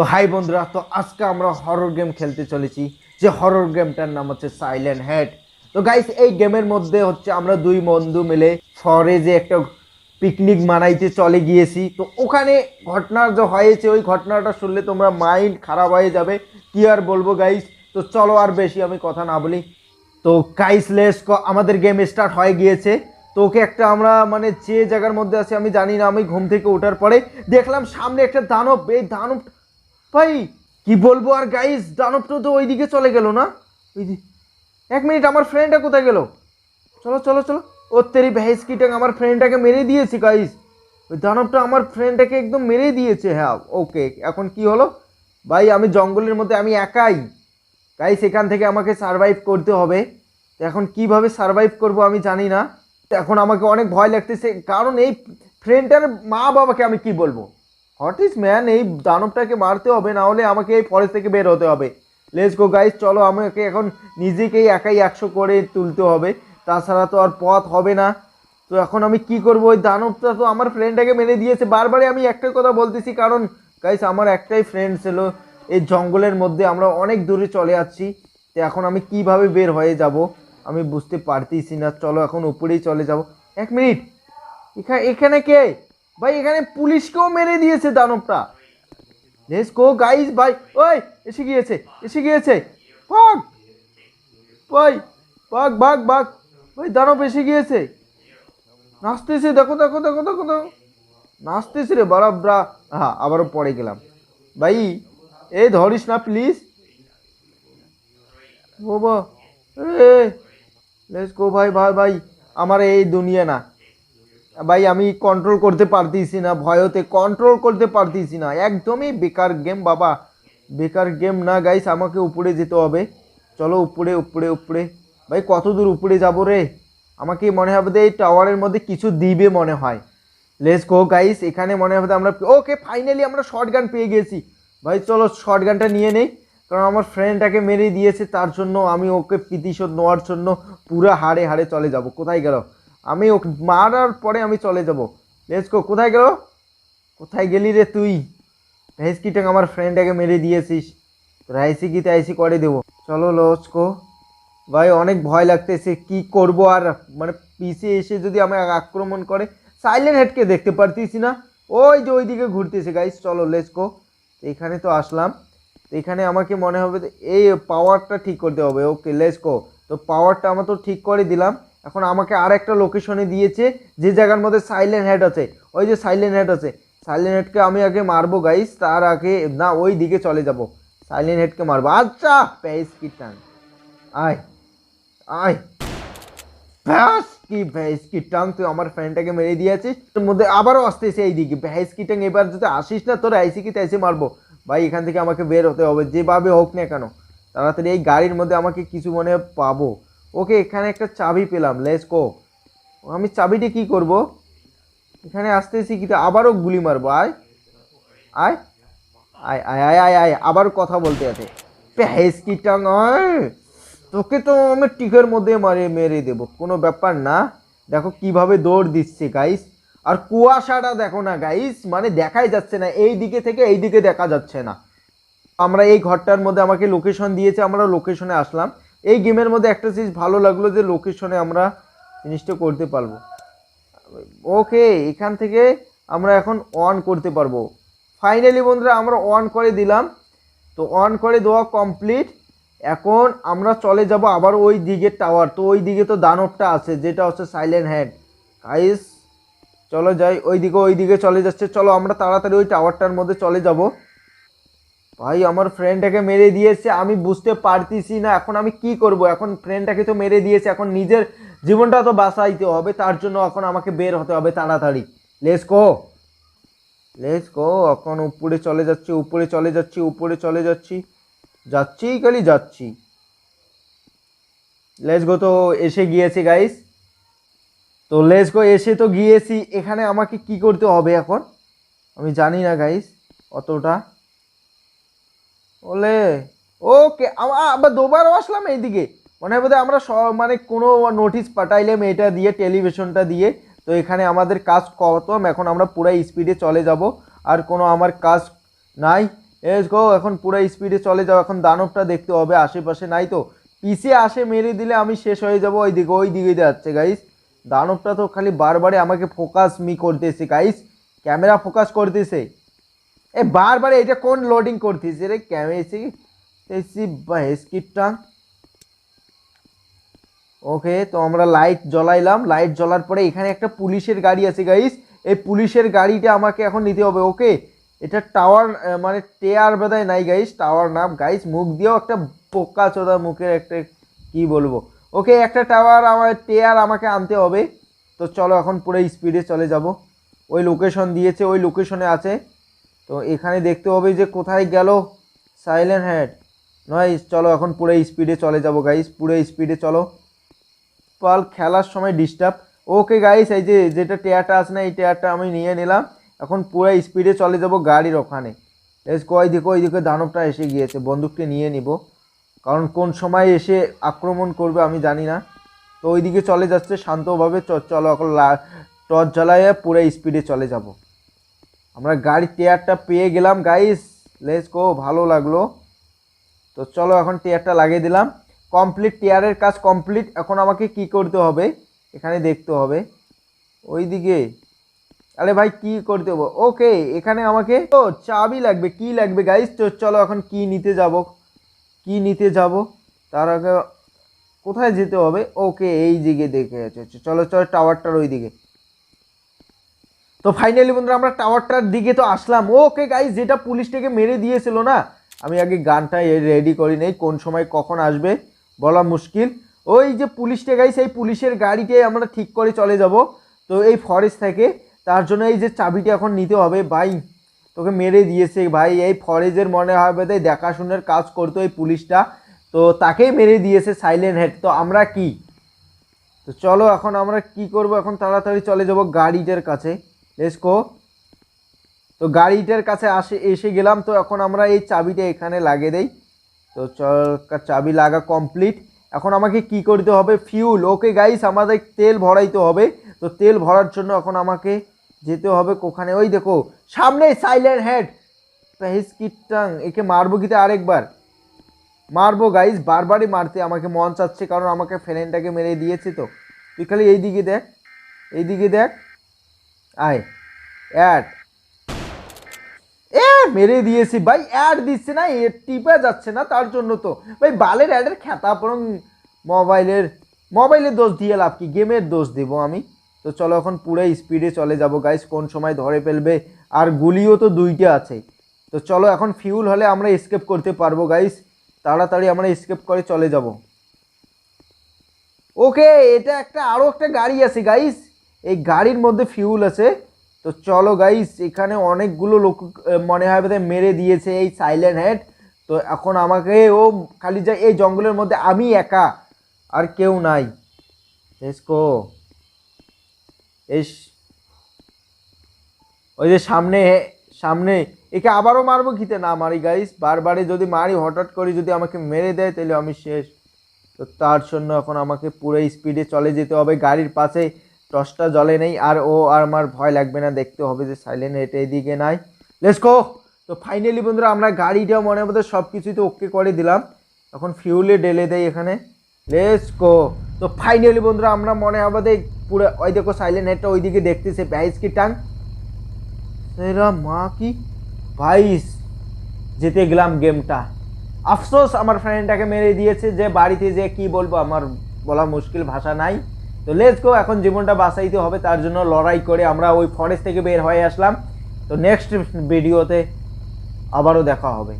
তো হাই বন্ধুরা, তো আজকে আমরা হরর গেম খেলতে চলেছি। যে হরর গেমটার নাম হচ্ছে সাইলেন্ট হেড তো গাইস এই গেমের মধ্যে হচ্ছে আমরা দুই বন্ধু মিলে শহরে যে একটা পিকনিক মানাইতে চলে গিয়েছি। তো ওখানে ঘটনা যে হয়েছে, ওই ঘটনাটা শুনলে তোমরা মাইন্ড খারাপ হয়ে যাবে। কি আর বলব গাইস তো চলো আর বেশি আমি কথা না বলি। তো গাইস লেস আমাদের গেম স্টার্ট হয়ে গিয়েছে। তো ওকে একটা আমরা মানে যে জায়গার মধ্যে আছি, আমি জানি না, আমি ঘুম থেকে ওঠার পরে দেখলাম সামনে একটা দানব। এই দানব ভাই, কি বলব আর গাইস দানবটা তো ওইদিকে চলে গেল না? ওই এক মিনিট আমার ফ্রেন্ডটা কোথায় গেল? চলো চলো চলো। ও তেরি ভ্যাইস কিটাং আমার ফ্রেন্ডটাকে মেরে দিয়েছি গাইস ওই দানবটা আমার ফ্রেন্ডটাকে একদম মেরে দিয়েছে হ্যাঁ ওকে এখন কি হলো? ভাই, আমি জঙ্গলের মধ্যে, আমি একাই। গাইস এখান থেকে আমাকে সারভাইভ করতে হবে। এখন কীভাবে সারভাইভ করব আমি জানি না। এখন আমাকে অনেক ভয় লাগতেছে। কারণ এই ফ্রেন্ডটার মা বাবাকে আমি কি বলব? হোয়াট ইজ ম্যান, এই দানবটাকে মারতে হবে, না হলে আমাকে এই ফরেস্ট থেকে বের হতে হবে। লেটস গো গাইস চলো, আমাকে এখন নিজেকেই একাই একশো করে তুলতে হবে। তাছাড়া তো আর পথ হবে না। তো এখন আমি কি করব? ওই দানবটা তো আমার ফ্রেন্ডটাকে মেরে দিয়েছে। বারবারই আমি একটাই কথা বলতেছি, কারণ গাইস আমার একটাই ফ্রেন্ড ছিল। এই জঙ্গলের মধ্যে আমরা অনেক দূরে চলে যাচ্ছি। তো এখন আমি কীভাবে বের হয়ে যাব? আমি বুঝতে পারতেছি না। চলো, এখন উপরেই চলে যাব। এক মিনিট। এখানে এখানে কে? ভাই, এখানে পুলিশকেও মেরে দিয়েছে দানবটা লেটস গো গাইস ভাই, ওই, এসে গিয়েছে এসে গিয়েছে। ভাগ, ভাই, ভাগ ভাগ ভাগ ভাই দানব এসে গিয়েছে। নাচতেছে, দেখো দেখো দেখো দেখো দেখো। নাচতেছে রে, বারাবরা। হ্যাঁ আবারও পড়ে গেলাম। ভাই, এ ধরিস না প্লিজ বাবা, এ লেটস গো ভাই ভাই ভাই, আমার এই দুনিয়া না। ভাই, আমি কন্ট্রোল করতে পারতেছি না, ভয়তে কন্ট্রোল করতে পারতেছি না। একদমই বেকার গেম বাবা। বেকার গেম না গাইস আমাকে উপরে যেতে হবে। চলো উপরে উপরে উপরে। ভাই, কত দূর উপরে যাব রে? আমাকে মনে হবে এই টাওয়ারের মধ্যে কিছু দিবে মনে হয়। লেস গো গাইস এখানে মনে হবে আমরা ওকে ফাইনালি আমরা শর্ট গান পেয়ে গেছি। ভাই, চলো শর্ট গানটা নিয়ে নেই। কারণ আমার ফ্রেন্ডটাকে মেরে দিয়েছে, তার জন্য আমি ওকে প্রতিশোধ নেওয়ার জন্য পুরো হাড়ে হাড়ে চলে যাব। কোথায় গেল? আমি মারার পরে আমি চলে যাব। লেটস গো কোথায় গেল? কোথায় গেলি রে তুই? ভেসকিটাং আমার ফ্রেন্ডটাকে মেরে দিয়েছিস। রাইসি কি তাইসি করে দেবো। চলো লস্কো ভাই, অনেক ভয় লাগতেছে। কি করব আর? মানে পিছিয়ে এসে যদি আমাকে আক্রমণ করে সাইলেন্ট হেডকে দেখতে পারতেছি না? ওই যে ওইদিকে ঘুরতেছে গাইস চলো লেটস গো এখানে তো আসলাম। এখানে আমাকে মনে হবে এই পাওয়ারটা ঠিক করতে হবে। ওকে লেটস গো তো পাওয়ারটা আমার তো ঠিক করে দিলাম। এখন আমাকে আর একটা লোকেশনে দিয়েছে, যে জায়গার মধ্যে সাইলেন্ট হেড আছে। ওই যে সাইলেন্ট হেড আছে। সাইলেন্ট হেডকে আমি আগে মারবো গাইস তার আগে না, ওই দিকে চলে যাব। সাইলেন্ট হেডকে মারবো। আচ্ছা প্যাস কি টান। আয় আয়। ভ্যাস কি ভ্যাস কি টাং তুই আমার ফ্রেন্ডটাকে মেরে দিয়েছিস। তোর মধ্যে আবারও আসতেছে এই দিকে ভ্যাস কি টাং এবার যদি আসিস না, তোর আইসি কি তাইসে মারবো। ভাই, এখান থেকে আমাকে বের হতে হবে, যেভাবে হোক না কেন। তাড়াতাড়ি এই গাড়ির মধ্যে আমাকে কিছু মনে পাবো। ওকে, এখানে একটা চাবি পেলাম লেস কো আমি চাবিটি কি করব? এখানে আসতেছি কি আবারও গুলি মারবো, আয়। আয়। আয় আয় আয় আয় আয়, আবার কথা বলতে আছে। ভ্যাস কি টাং তোকে তো আমি টিকের মধ্যে মারে মেরে দেবো, কোনো ব্যাপার না। দেখো কীভাবে দৌড় দিচ্ছে গাইস আর কুয়াশাটা দেখো না গাইস মানে দেখাই যাচ্ছে না, এই দিকে থেকে এই দিকে দেখা যাচ্ছে না। আমরা এই ঘরটার মধ্যে আমাকে লোকেশন দিয়েছে, আমরা লোকেশনে আসলাম। এই গেমের মধ্যে একটা জিনিস ভালো লাগল যে লোকেশনে আমরা জিনিসটা করতে পারব। ওকে, এখান থেকে আমরা এখন অন করতে পারব। ফাইনালি বন্ধুরা, আমরা অন করে দিলাম। তো অন করে দেওয়া কমপ্লিট এখন আমরা চলে যাব আবার ওই দিকে টাওয়ার তো ওই দিকে তো দানবটা আছে, যেটা হচ্ছে সাইলেন্ট হ্যান্ড গাইস চলো যাই ওই দিকে ওই দিকে চলে যাচ্ছে। চলো আমরা তাড়াতাড়ি ওই টাওয়ারটার মধ্যে চলে যাব। ভাই, আমার ফ্রেন্ডটাকে মেরে দিয়েছে, আমি বুঝতে পারতেছি না, এখন আমি কি করব? এখন ফ্রেন্ডটাকে তো মেরে দিয়েছে, এখন নিজের জীবনটা তো বাঁচাইতে হবে, তার জন্য এখন আমাকে বের হতে হবে তাড়াতাড়ি। লেস কো লেস গো এখন উপরে চলে যাচ্ছি, উপরে চলে যাচ্ছি, উপরে চলে যাচ্ছি। যাচ্ছি খালি যাচ্ছি। লেস গো তো এসে গিয়েছে গাইস তো লেস গো এসে তো গিয়েছি, এখানে আমাকে কি করতে হবে এখন? আমি জানি না গাইস অতটা। বলে, ওকে আবার দুবারও আসলাম এইদিকে। মনে হয় বোধহয় আমরা মানে কোনো নোটিশ পাঠাইলাম এটা দিয়ে, টেলিভিশনটা দিয়ে, তো এখানে আমাদের কাজ খতম, এখন আমরা পুরো স্পিডে চলে যাব। আর কোনো আমার কাজ নাই। এস গো, এখন পুরো স্পিডে চলে যাও, এখন দানবটা দেখতে হবে, আশেপাশে নাই তো। পিছে আসে মেরে দিলে আমি শেষ হয়ে যাব ওই দিকে ওই দিকে যাচ্ছে গাইস দানবটা তো খালি বারবারে আমাকে ফোকাস মি করতেছে গাইস ক্যামেরা ফোকাস করতেছে। এ, বারবার এটা কোন লোডিং করতিস? রে ক্যামেরা এসি স্কিপটা ওকে তো আমরা লাইট জ্বলাইলাম। লাইট জ্বলার পরে এখানে একটা পুলিশের গাড়ি আছে গাইস এই পুলিশের গাড়িটা আমাকে এখন নিতে হবে ওকে এটা টাওয়ার মানে টেয়ার বোধহয় নাই গাইস টাওয়ার নাম গাইস মুখ দিয়েও একটা পোকা চোদা মুখের একটা কি বলব? ওকে একটা টাওয়ার আমার টেয়ার আমাকে আনতে হবে। তো চলো এখন পুরো স্পিডে চলে যাব। ওই লোকেশন দিয়েছে, ওই লোকেশনে আছে। তো এখানে দেখতে হবে যে কোথায় গেল সাইলেন্ট হেড নয় চলো এখন পুরো স্পিডে চলে যাব গাইস পুরো স্পিডে চলো। পাল খেলার সময় ডিস্টার্ব ওকে গাইস এই যে, যেটা টেয়ারটা আছে না, এই টেয়ারটা আমি নিয়ে নিলাম। এখন পুরো স্পিডে চলে যাব গাড়ির ওখানে। এস কই দিকে ওই দিকে দানবটা এসে গিয়েছে, বন্দুকটা নিয়ে নিব। কারণ কোন সময় এসে আক্রমণ করবে আমি জানি না। তো ওইদিকে চলে যাচ্ছে, শান্তভাবে চলো এখন টর্চ জ্বালাইয়ে পুরো স্পিডে চলে যাব। আমরা গাড়ির টেয়ারটা পেয়ে গেলাম গাইস লেস কো ভালো লাগল। তো চলো এখন টেয়ারটা লাগিয়ে দিলাম। কমপ্লিট টেয়ারের কাজ কমপ্লিট এখন আমাকে কি করতে হবে? এখানে দেখতে হবে। ওইদিকে। আরে ভাই, কি করতে হবে? ওকে এখানে আমাকে ও, চাবি লাগবে। কি লাগবে গাইস তো চলো এখন কি নিতে যাব? কি নিতে যাব? তার আগে কোথায় যেতে হবে? ওকে এই দিকে দেখে আছে চলো চলো টাওয়ারটার ওই দিকে তো ফাইনালি বন্ধুরা আমরা টাওয়ারটার দিকে তো আসলাম। ওকে গাইস যেটা পুলিশটাকে মেরে দিয়েছিল না, আমি আগে গানটা রেডি করি নেই, কোন সময় কখন আসবে বলা মুশকিল। ওই যে পুলিশটা গাইস এই পুলিশের গাড়িতে আমরা ঠিক করে চলে যাব, তো এই ফরেস্ট থেকে। তার জন্য এই যে চাবিটা এখন নিতে হবে, ভাই, তোকে মেরে দিয়েছে ভাই। এই ফরেজের মনে হবে তাই দেখাশোনার কাজ করতো এই পুলিশটা, তো তাকেই মেরে দিয়েছে সাইলেন্ট হেড তো আমরা কি? তো চলো এখন আমরা কি করব? এখন তাড়াতাড়ি চলে যাব গাড়িটার কাছে। লেসকো তো গাড়িটার কাছে আসে, এসে গেলাম। তো এখন আমরা এই চাবিটা এখানে লাগিয়ে দেই। তো চাবি লাগা কমপ্লিট এখন আমাকে কি করতে হবে? ফিউল ওকে গাইস আমাদের তেল ভরাইতে হবে। তো তেল ভরার জন্য এখন আমাকে যেতে হবে কোখানে? ওই দেখো, সামনে সাইলেন্ট হেড কিটাং একে মারবো কিতে আরেকবার? মারবো গাইস বারবারই মারতে আমাকে মন চাচ্ছে, কারণ আমাকে ফ্রেন্ডটাকে মেরে দিয়েছে তো। তুই খালি এই দিকে দেখ, এইদিকে দেখ। আয়। অ্যাড এ মেরে দিয়েছি ভাই অ্যাড দিচ্ছে না, এ টিপা যাচ্ছে না তার জন্য তো। ভাই, বালের অ্যাডের খ্যাতা, বরং মোবাইলের মোবাইলের দোষ দিয়ে লাভ কি? গেমের দোষ দেবো আমি। তো চলো এখন পুরো স্পিডে চলে যাব গাইস কোন সময় ধরে ফেলবে। আর গুলিও তো দুইটা আছে। তো চলো এখন ফিউল হলে আমরা স্কেপ করতে পারব গাইস তাড়াতাড়ি আমরা স্কেপ করে চলে যাব। ওকে এটা একটা আরও একটা গাড়ি আছে গাইস এই গাড়ির মধ্যে ফিউল আছে। তো চলো গাইস এখানে অনেকগুলো লোক মনে হয় বোধহয় মেরে দিয়েছে এই সাইলেন্ট হেড তো এখন আমাকে ও খালি যায় এই জঙ্গলের মধ্যে আমি একা, আর কেউ নাই। এসকো, এস, ওই যে সামনে সামনে, একে আবারও মারবো কিতে? না মারি গাইস বারবারে যদি মারি, হঠাৎ করে যদি আমাকে মেরে দেয়, তাহলে আমি শেষ। তো তার জন্য এখন আমাকে পুরো স্পিডে চলে যেতে হবে। গাড়ির পাশে টসটা জলে নেই, আর ও আর আমার ভয় লাগবে না, দেখতে হবে যে সাইলেন্ট হেঁটে এদিকে নাই। লেটস গো তো ফাইনালি বন্ধুরা, আমরা গাড়িটা মনে মতো সব কিছুই তো ওকে করে দিলাম। এখন ফিউলে ডেলে দেয় এখানে। লেটস গো তো ফাইনালি বন্ধুরা, আমরা মনে যে পুরো, ওই দেখো সাইলেন্ট হেডটা ওইদিকে দেখতেছে প্যাইস কি টান? সেরা মা কি? ভাইস জিতে গেলাম গেমটা আফসোস, আমার ফ্রেন্ডটাকে মেরে দিয়েছে যে বাড়িতে যে কি বলব, আমার বলা মুশকিল ভাষা নাই। তো লেটস এখন জীবনটা বাঁচাইতে হবে, তার জন্য লড়াই করে আমরা ওই ফরেস্ট থেকে বের হয়ে আসলাম। তো নেক্সট ভিডিওতে আবারও দেখা হবে।